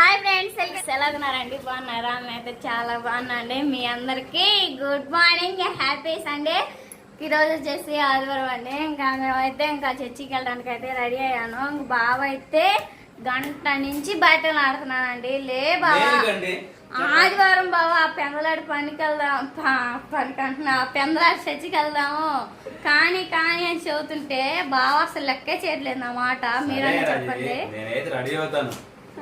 Hi friends ఎలాగున్నారండి బాగున్నారా? అయితే చాలా బాగున్నా అండి మీ అందరికి గుడ్ మార్నింగ్ హ్యాపీ సండే. ఈరోజు వచ్చేసి ఆదివారం అండి. ఇంకా మేమైతే ఇంకా చర్చికి వెళ్ళడానికి అయితే రెడీ అయ్యాను. ఇంక బావ అయితే గంట నుంచి బయటలు ఆడుతున్నానండి. లే బావా. దేనికండి? ఆదివారం బావ ఆ పెందలాడి పనికి వెళ్దాం. పనికి అంటున్నా ఆ పెందలాడి చర్చికి వెళ్దాము. కానీ కానీ అని చెబుతుంటే బావ అసలు లెక్కే చేయట్లేదు నా మాట. మీరన్నా సరే చెప్పండి. రాజీ, నేనైతే రెడీ అవుతాను.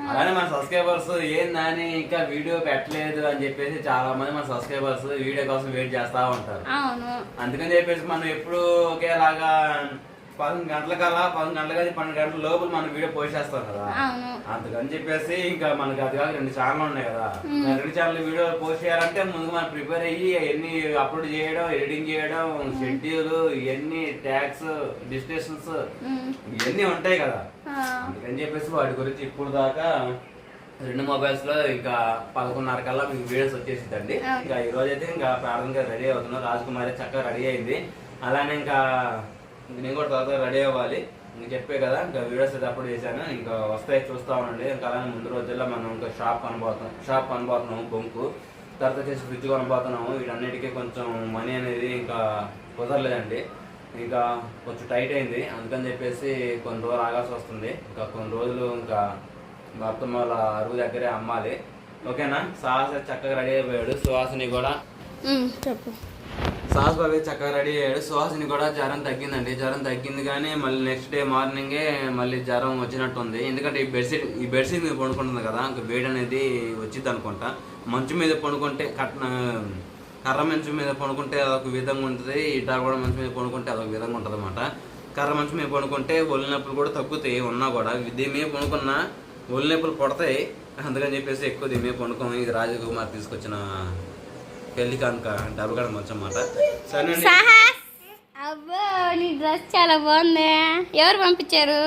అలానే మన సబ్స్క్రైబర్స్ ఏందని ఇంకా వీడియో పెట్టలేదు అని చెప్పేసి చాలా మంది మన సబ్స్క్రైబర్స్ వీడియో కోసం వెయిట్ చేస్తా ఉంటారు. అవును. అందుకని చెప్పేసి మనం ఎప్పుడు ఒకేలాగా పదకొండు గంటల కల్లా పదకొండు గంటల కానీ పన్నెండు గంటల లోపల మనం వీడియో పోస్ట్ చేస్తాం కదా. అవును. అందుకని చెప్పేసి ఇంకా మనకి అది కాక రెండు ఛానల్ ఉన్నాయి కదా. రెండు ఛానల్ వీడియో పోస్ట్ చేయాలంటే ముందు మనం ప్రిపేర్ అయ్యి అవన్నీ అప్లోడ్ చేయడం ఎడిటింగ్ చేయడం షెడ్యూల్ ఇవన్నీ ట్యాక్స్ డిస్టేషన్స్. ఇవన్నీ ఉంటాయి కదా. అందుకని చెప్పేసి వాటి గురించి ఇప్పుడు దాకా రెండు మొబైల్స్లో ఇంకా పదకొండున్నర కల్లా మీకు వీడియోస్ వచ్చేసిందండి. ఇంకా ఈ రోజు అయితే ఇంకా ప్రారంభంగా రెడీ అవుతున్నాం. రాజ్ కుమార్ చక్కగా రెడీ అయింది. అలానే ఇంకా ఇంక నేను కూడా త్వరగా రెడీ అవ్వాలి. ఇంక చెప్పే కదా ఇంకా వీడియోస్ అయితే అప్లోడ్ చేశాను. ఇంకా వస్తాయి చూస్తూ ఉండండి. ఇంకా అలానే ముందు రోజుల్లో మనం ఇంకా షాప్ కనబోతున్నాం షాప్ కనబోతున్నాము బొంకు. తర్వాత వచ్చేసి ఫ్రిడ్జ్ కొనబోతున్నాము. వీటన్నిటికీ కొంచెం మనీ అనేది ఇంకా కుదరలేదండి. ఇంకా కొంచెం టైట్ అయింది. అందుకని చెప్పేసి కొన్ని రోజులు ఆగాల్సి వస్తుంది. ఇంకా కొన్ని రోజులు ఇంకా మా వాళ్ళ అరుగు దగ్గరే అమ్మాలి. ఓకేనా? సాహస చక్కగా రెడీ అయిపోయాడు. సుహాసిని కూడా చెప్పు. సాహస్ బాబు చక్కగా రెడీ అయ్యాడు. సుహాసిని కూడా జ్వరం తగ్గిందండి. జ్వరం తగ్గింది కానీ మళ్ళీ నెక్స్ట్ డే మార్నింగే మళ్ళీ జ్వరం వచ్చినట్టుంది. ఎందుకంటే ఈ బెడ్షీట్ ఈ బెడ్షీట్ మీద పండుకుంటుంది కదా ఇంకా వేడి అనేది వచ్చింది అనుకుంటా. మంచు మీద పండుకుంటే కట్న కర్ర మంచు మీద పండుకుంటే అదొక విధంగా ఉంటుంది. ఇటా కూడా మంచు మీద పండుకుంటే అదొక విధంగా ఉంటుంది అనమాట కర్ర మంచు మీద పండుకుంటే ఒళ్ళు నొప్పులు కూడా తగ్గుతాయి ఉన్నా కూడా. దీని మీద పండుకున్నా ఒళ్ళు నొప్పులు పడతాయి. అందుకని చెప్పేసి ఎక్కువ దీని మీద పడుకోం ఇది రాజకుమార్ తీసుకొచ్చిన పెళ్ళి కానుక డబ్బు కూడా మంచి అన్నమాట అబ్బో నీ డ్రెస్ చాలా బాగుంది. ఎవరు పంపించారు?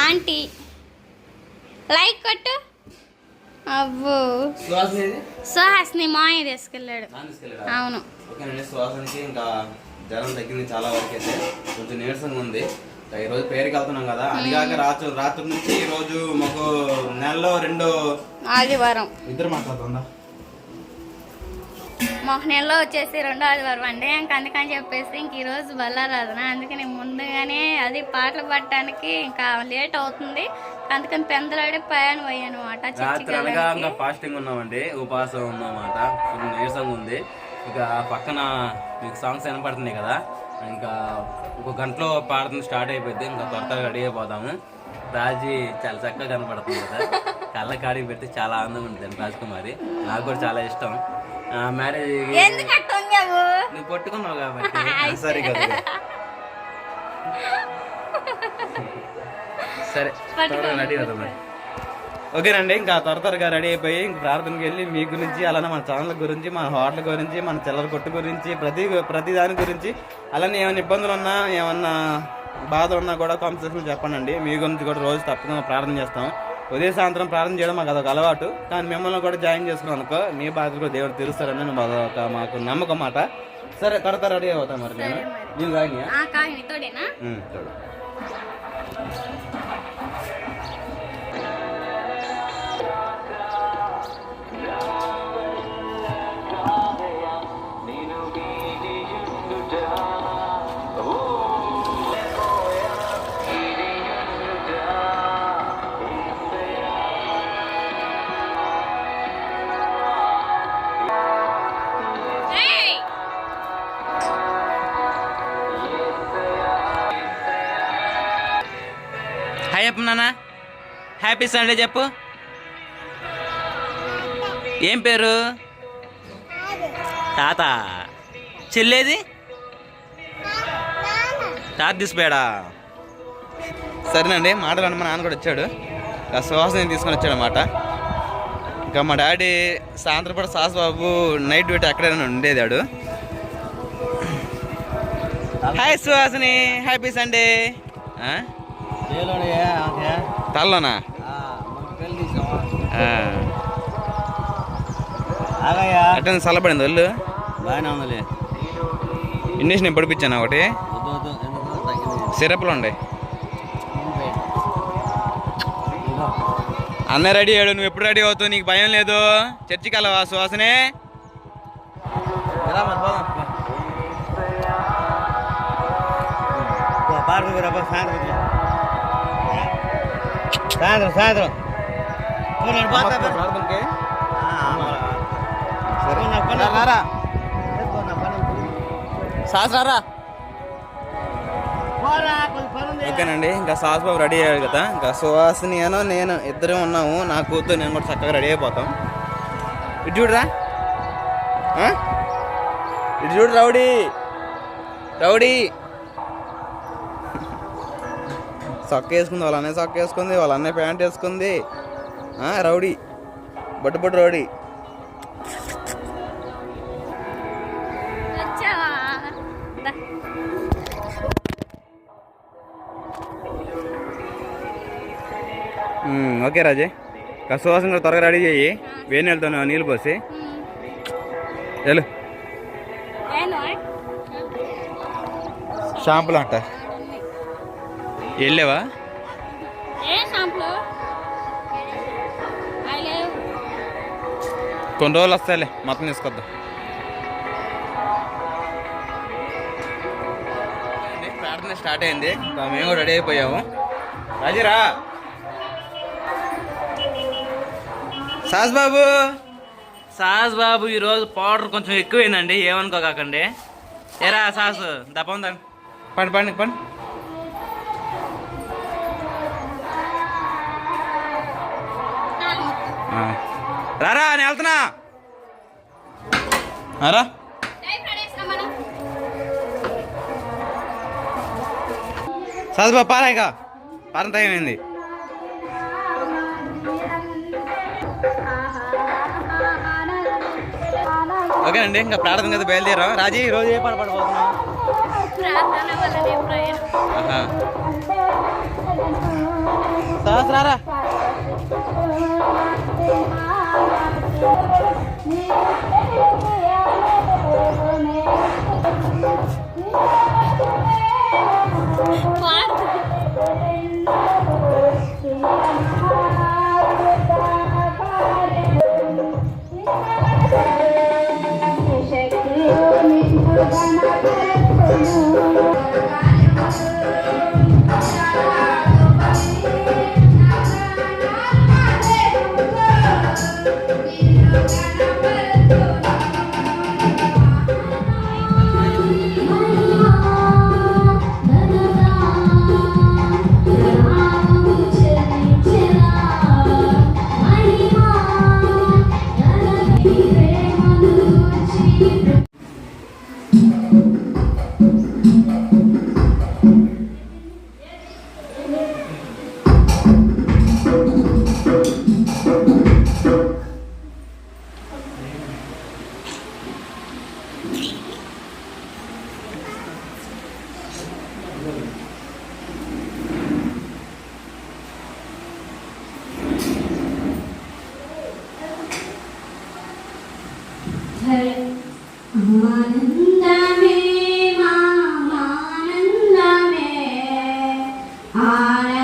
ఆంటీ. లైక్ కొట్టు. అబ్బో. సుహాసిని ఏది? సుహాస్ నీ మాయ తీసుకెళ్ళాడు? అవును. ఇంకా జ్వరం తగ్గింది చాలా వరకు అయితే కొంచెం నీరసంగా ఉంది. ఇంకా ఈ రోజు పేరుకి వెళ్తున్నాం కదా. రాత్రి రాత్రి నుంచి ఈ రోజు మాకు నెలలో రెండో ఆదివారం. ఇద్దరు మాట్లాడుతుందా మాకు నెలలో వచ్చేసి రెండో ఆదివారం అండి. ఇంక అందుకని చెప్పేసి ఇంక ఈరోజు బల్లారాధన. అందుకని ముందుగానే అది పాటలు పట్టడానికి ఇంకా లేట్ అవుతుంది. అందుకని పెందలాడి ప్రయాణం అయ్యాను అనమాట రాత్రి అనగా ఇంకా ఫాస్టింగ్ ఉన్నామండి. ఉపవాసం ఉన్నామన్నమాట ఫుల్ నీరసంగా ఉంది. ఇక పక్కన మీకు సాంగ్స్ వినపడుతున్నాయి కదా. ఇంకా ఒక గంటలో పాడుతుంది స్టార్ట్ అయిపోద్ది ఇంకా త్వరగా రెడీ అయిపోతాము రాజీ చాలా చక్కగా కనపడుతుంది కదా. కళ్ళ కాడికి పెట్టి చాలా ఆనందంగా ఉంటుంది రాజకుమారి. నాకు కూడా చాలా ఇష్టం. మ్యారేజ్ ఎందుకు? నువ్వు పట్టుకున్నావు కాబట్టి. సరే కదా. సరే రెడీ అవుతాం ఓకేనండి ఇంకా త్వర త్వరగా రెడీ అయిపోయి ఇంక ప్రార్థనకి వెళ్ళి మీ గురించి అలానే మన ఛానల్ గురించి మన హోటల్ గురించి మన చిల్లర కొట్టు గురించి ప్రతి ప్రతి దాని గురించి అలానే ఏమైనా ఇబ్బందులు ఉన్నా ఏమన్నా బాధ ఉన్నా కూడా కాంపిటీషన్ చెప్పండి మీ గురించి కూడా రోజు తప్పకుండా ప్రార్థన చేస్తాం. ఉదయం సాయంత్రం ప్రార్థన చేయడం మాకు అదొక అలవాటు. కానీ మిమ్మల్ని కూడా జాయిన్ చేసుకున్నాం అనుకో మీ బాధలు కూడా దేవుడు తెలుస్తారని మాకు మాకు నమ్మకం మాట సరే త్వర త్వర రెడీ అవుతాం మరి నేను. రానియా చెప్పు నాన్న. హ్యాపీ సండే చెప్పు. ఏం పేరు? తాత. చెల్లేది? తాత తీసిపోయాడా? సరేనండి మాటలు మా నాన్న కూడా వచ్చాడు. ఇంకా సువాసన తీసుకొని వచ్చాడు అన్నమాట ఇంకా మా డాడీ సాయంత్రం పూట సాస్ బాబు నైట్ డ్యూటీ అక్కడైనా ఉండేదాడు. హాయ్ సుహాసిని హ్యాపీ సండే తల్లోనా అట్లా చల్లబడింది ఒళ్ళు బాగానే ఉందిలే ఇండక్షన్ ఎప్పుడు పిచ్చాను ఒకటి సిరప్లు ఉండే. అన్న రెడీ అయ్యాడు నువ్వు ఎప్పుడు రెడీ అవుతావు నీకు భయం లేదు చర్చికి వెళ్ళవా సువాసనే ఎలా సాయంత్రం. సాయంత్రం. రారా. ఓకేనండి. ఇంకా సాస్ బాబు రెడీ అయ్యాడు కదా. ఇంకా సుహాసిని అను నేను ఇద్దరం ఉన్నాము. నా కూతురు నేను కూడా చక్కగా రెడీ అయిపోతాం. ఇటు చూడరా? ఇటు చూడు రౌడీ. రౌడీ. సొక్క వేసుకుంది వాళ్ళ అన్నయ్య సొక్క వేసుకుంది వాళ్ళ అన్నయ్య ప్యాంట్ వేసుకుంది. ఆ, రౌడీ. బొట్టు బొట్టు రౌడీ. ఓకే రాజే. ఇంకా సుహాసిని కూడా త్వరగా రెడీ చేయి వేడి నీళ్ళతో నీళ్ళు పోసి. వెళ్ళు. షాంపులు అంట. వెళ్ళావా? కొన్ని రోజులు వస్తాయిలే మొత్తం తీసుకొద్దాం. ప్రార్థన స్టార్ట్ అయింది. మేము కూడా రెడీ అయిపోయాము. రాజీరా సాస్ బాబు. సాస్ బాబు ఈరోజు పౌడర్ కొంచెం ఎక్కువైందండి ఏమనుకోకండి ఏరా సాస్ దప్పం దా పండి పండి పండి. రారా నేను వెళ్తున్నా. రా డై పడేసినా పారా ఇక. పరంత ఏమైంది ఓకేనండి ఇంకా ప్రార్థన కదా బయలుదేరాం. రాజీ ఈ రోజు ఏ పాట పడబోతున్నాం సహస్రారా Claro. Anandame, Mama, Anandame, Anandame.